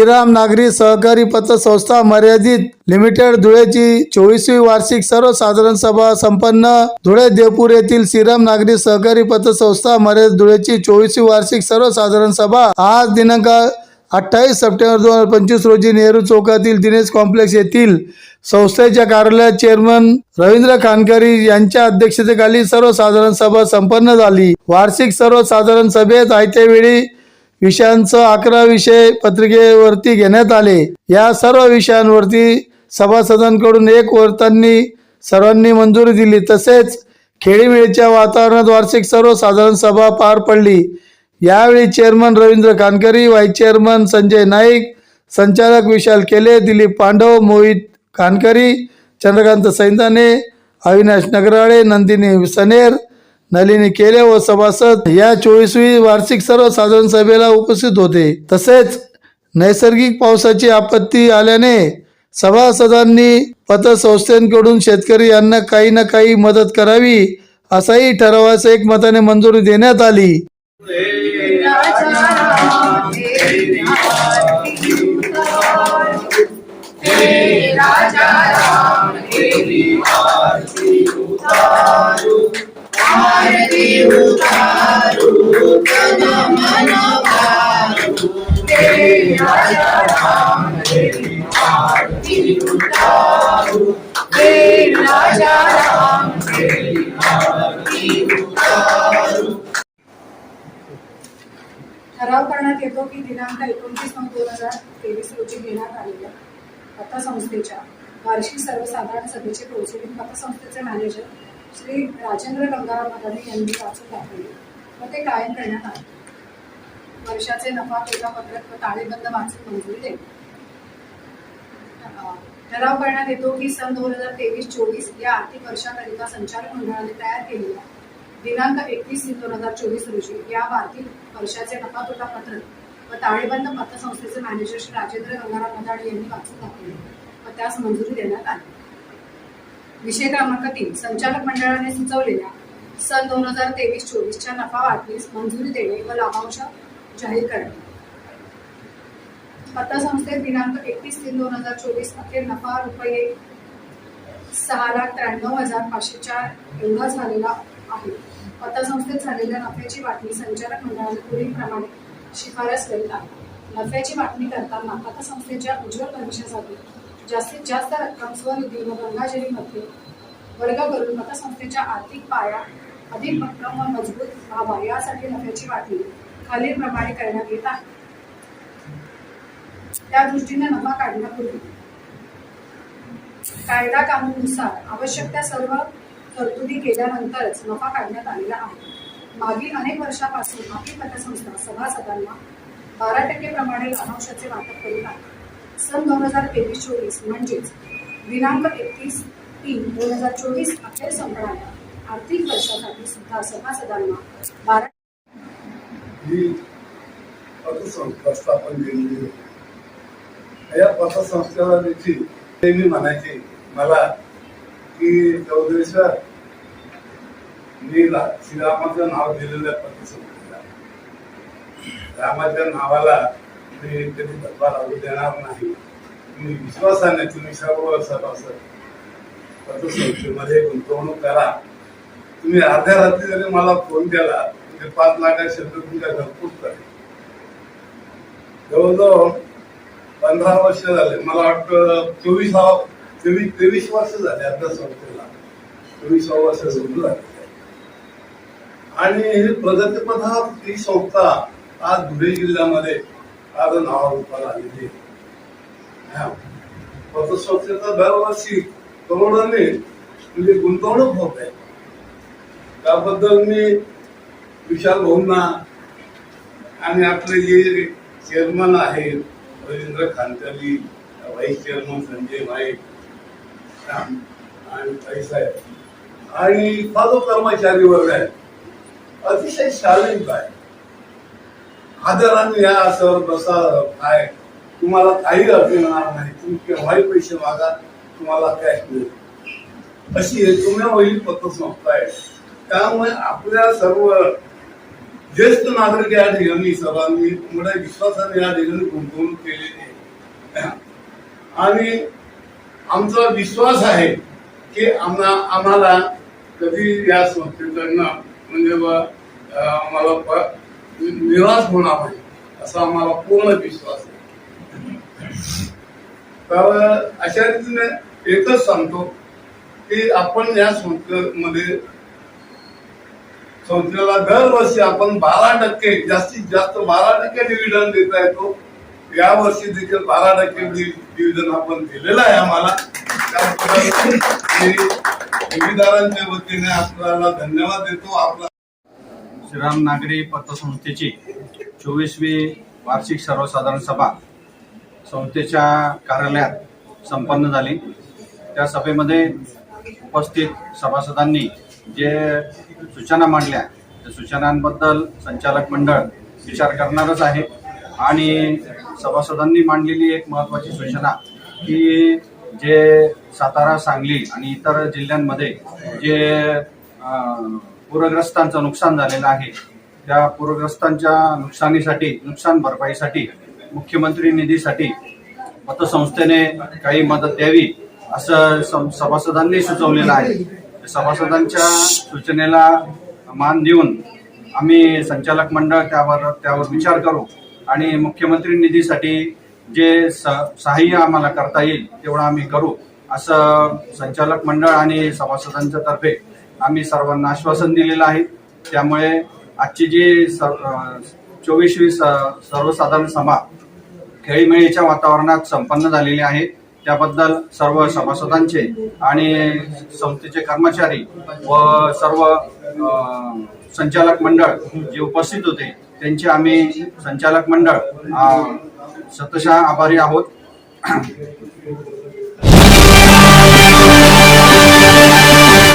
श्रीराम नागरी सहकारी पतसंस्था मर्यादित लिमिटेड धुळेची चोवीसवी वार्षिक सर्वसाधारण सभा संपन्न. धुळे देवपूर येथील श्रीराम नागरी सहकारी पतसंस्था मर्यादित धुळेची चोवीसवी वार्षिक सर्वसाधारण सभा. आज दिनांक अठ्ठावीस सप्टेंबर दोन हजार पंचवीस रोजी नेहरू चौकातील दिनेश कॉम्प्लेक्स येथील संस्थेच्या कार्यालयात चेअरमन रवींद्र खानकरी यांच्या अध्यक्षतेखाली सर्वसाधारण सभा संपन्न झाली. वार्षिक सर्वसाधारण सभेत आयत्या वेळी विषयांचं अकरा विषय पत्रिकेवरती घेण्यात आले. या सर्व विषयांवरती सभासदांकडून एक वर्तांनी सर्वांनी मंजुरी दिली. तसेच खेळीमेळीच्या वातावरणात वार्षिक सर्वसाधारण सभा पार पडली. यावेळी chairman Ravindra Kankari vice chairman Sanjay Naik संचालक विशाल केले दिलीप पांडव मोहित कानकरी चंद्रकांत सैंदाने अविनाश नगराळे नंदिनी सनेर नलिनी केले व सभासद या चोवीसवी वार्षिक सर्वसाधारण सभेला उपस्थित होते. तसेच नैसर्गिक पावसाची आपत्ती आल्याने सभासदांनी पतसंस्थेकडून शेतकरी यांना काही ना काही मदत करावी असाही ठरावास एकमताने मंजुरी देण्यात आली. ठराव करण्यात येतो की दिनांक एकोणतीस नऊ दोन हजार तेवीस रोजी घेण्यात आलेल्या पतसंस्थेच्या वार्षिक सर्वसाधारण सभेचे प्रोसिडिंग पतसंस्थेचे मॅनेजर श्री राजेंद्र गंगाराम महाराणी यांनी वाचून दाखवले. व ते कायम करण्यात आले. वर्षाचे नफा तोटा पत्रक व ताळेबंद वाचून मंजुरी देणे. ठराव करण्यात येतो की सन दोन हजार तेवीस चोवीस या आर्थिक वर्षाकरिता संचालक मंडळाने तयार केलेल्या दिनांक एकतीस तीन दोन हजार चोवीस रोजी या आर्थिक वर्षाचे नफा तोटा पत्रक व ताळेबंद पतसंस्थेचे मॅनेजर श्री राजेंद्र गंगाराम मदाडे यांनी वाचून दाखवले व त्यास मंजुरी देण्यात आली. विषय क्रमांक तीन संचालक मंडळाने सुचवलेल्या सन दोन हजार तेवीस चोवीसच्या नफा वाटणीस मंजुरी देणे व लाभांश जाहीर करणे. पतसंस्थेत दिनांक एकतीस तीन दोन हजार चोवीस अखेर नफा रुपये सहा लाख त्र्याण्णव हजार पाचशे चार एवढा झालेला आहे. पतसंस्थेत झालेल्या नफ्याची वाटणी संचालक मंडळाने पुढीलप्रमाणे शिफारस करीत आहे. नफ्याची वाटणी करताना पतसंस्थेच्या उज्ज्वल भविष्यासाठी जास्तीत जास्त रक्कम स्वनिधी व गंगाजरीमध्ये वर्ग करून मतसंस्थेच्या आर्थिक पाया अधिक भक्कम व मजबूत व्हावा यासाठी नफ्याची वाटणी खालीलप्रमाणे करण्यात येत आहे. त्या दृष्टीने नफा काढण्यापूर्वी कायदा कानूनुसार आवश्यक त्या सर्व तरतुदी केल्यानंतरच नफा काढण्यात आलेला आहे. मागील अनेक वर्षापासून आपली पतसंस्था सभासदांना बारा टक्के प्रमाणे लाभांशाचे वाटप करीत आहे. सन दोन हजार तेवीस चोवीस म्हणजेच दिनांक एकतीस तीन दोन हजार चोवीस अखेर संपणाऱ्या आर्थिक वर्षासाठी सुद्धा सभासदांना बारा ही पतसंस्था स्थापन केलेली आहे या पतसंस्थेला देखील नेहमी म्हणायचे मला की चौधरीश्वर मी श्रीरामाचं नाव दिलेलं पतसंस्थेला रामाच्या नावाला मी कधी धब्बा लागू देणार नाही. तुम्ही विश्वासाने तुम्ही सर्व सभासद पतसंस्थेमध्ये गुंतवणूक करा. तुम्ही अर्ध्या रात्री जरी मला फोन केला ते पाच लाखाचे शब्द तुमच्या घरपूर करेल जवळजवळ पंधरा वर्ष झाले. मला वाटतं चोवीस चोवीस तेवीस वर्ष झाले आता संस्थेला. चोवीस वर्ष सुरू झाले. आणि ही प्रगतीपथ ही संस्था आज धुळे जिल्ह्यामध्ये आज नावारूपाला आलेली आहे हा. पतसंस्थेचा दरवर्षी करोडांनी म्हणजे गुंतवणूक होत आहे त्याबद्दल मी विशाल भाऊंना आणि आपले जे चेअरमन आहेत रवींद्र खानकरी व्हाईस चेअरमन संजय नाईक श्याम आणि ताई साहेब आणि सर्व कर्मचारी वर्ग आहे अतिशय शालीन आहे आदराने या असं बसा काय तुम्हाला काही अर्थ येणार नाही. तुम्ही केव्हाही पैसे मागा तुम्हाला कॅश मिळेल. अशी एकमेव पतसंस्था आहे. त्यामुळे आपल्या सर्व ज्येष्ठ नागरिक या ठिकाणी सर्वांनी मोठ्या विश्वासाने या ठिकाणी गुंतवणूक केलेली आहे. आणि आमचा विश्वास आहे की आम्हा आम्हाला कधी या संस्थेकडनं म्हणजे बा, आम्हाला प- निराश होणार नाही असा आम्हाला पूर्ण विश्वास आहे. तर अशा रीतीने एकच सांगतो की आपण या संस्थेमध्ये संस्थेला दरवर्षी आपण बारा टक्के जास्तीत जास्त बारा टक्के डिव्हिडंड देता येतो. या वर्षी देखील बारा टक्के डिव्हिजन आपण दिलेला आहे आम्हाला. त्याबद्दल मी ठेवीदारांच्या वतीने आपल्याला धन्यवाद देतो. आपला श्रीराम नागरी पतसंस्थेची चोवीसवी वार्षिक सर्वसाधारण सभा संस्थेच्या कार्यालयात संपन्न झाली. त्या सभेमध्ये उपस्थित सभासदांनी जे सूचना मांडल्या त्या सूचनांबद्दल संचालक मंडळ विचार करणारच आहे आणि सभासदांनी मांडलेली एक महत्त्वाची सूचना की जे सातारा सांगली आणि इतर जिल्ह्यांमध्ये जे पूरग्रस्तांचं नुकसान झालेलं आहे. त्या पूरग्रस्तांच्या नुकसानीसाठी नुकसान भरपाईसाठी मुख्यमंत्री निधीसाठी पतसंस्थेने काही मदत द्यावी असं सभासदांनी सुचवलेलं आहे. सभासदांच्या सूचनेला मान देऊन आम्ही संचालक मंडळ त्यावर त्यावर विचार करू आणि मुख्यमंत्री निधीसाठी जे स सहाय्य आम्हाला करता येईल तेवढं आम्ही करू असं संचालक मंडळ आणि सभासदांच्या तर्फे आम्ही सर्वांना आश्वासन दिलेलं आहे. त्यामुळे आजची जी चोवीसवी सर्वसाधारण सभा खेळीमेळीच्या वातावरणात संपन्न झालेली आहे. त्याबद्दल सर्व सभासदांचे आणि संस्थेचे कर्मचारी व सर्व संचालक मंडळ जे उपस्थित होते त्यांचे आम्ही संचालक मंडळ सतशा आभारी आहोत.